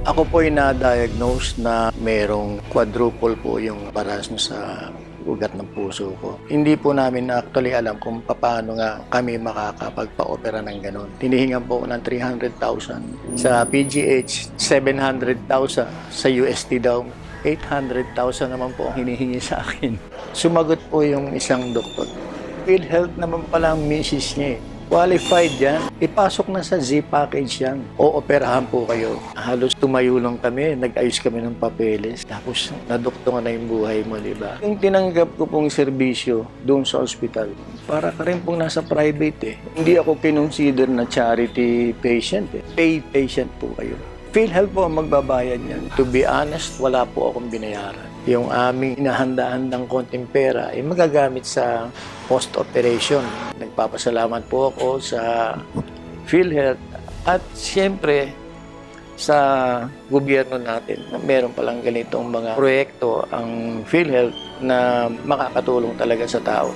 Ako po ay na-diagnose na merong quadruple po yung baras sa ugat ng puso ko. Hindi po namin actually alam kung paano nga kami makakapagpa-opera ng ganun. Tinihingan po ng 300,000. Sa PGH, 700,000. Sa UST daw, 800,000 naman po ang hinihingi sa akin. Sumagot po yung isang doktor. PhilHealth naman pala ang misis niya eh. Qualified yan. Ipasok na sa Z package yan. O operahan po kayo. Halos tumayo lang kami. Nag-ayos kami ng papeles. Tapos nadoktongan na yung buhay mo, di ba? Yung tinanggap ko pong serbisyo doon sa ospital, para ka rin pong nasa private eh. Hindi ako kinonsider na charity patient eh. Paid patient po kayo. PhilHealth po ang magbabayad niyan. To be honest, wala po akong binayaran. Yung aming inahanda-handang konting pera ay magagamit sa post-operation. Nagpapasalamat po ako sa PhilHealth at siyempre sa gobyerno natin na meron palang ganitong mga proyekto ang PhilHealth na makakatulong talaga sa tao.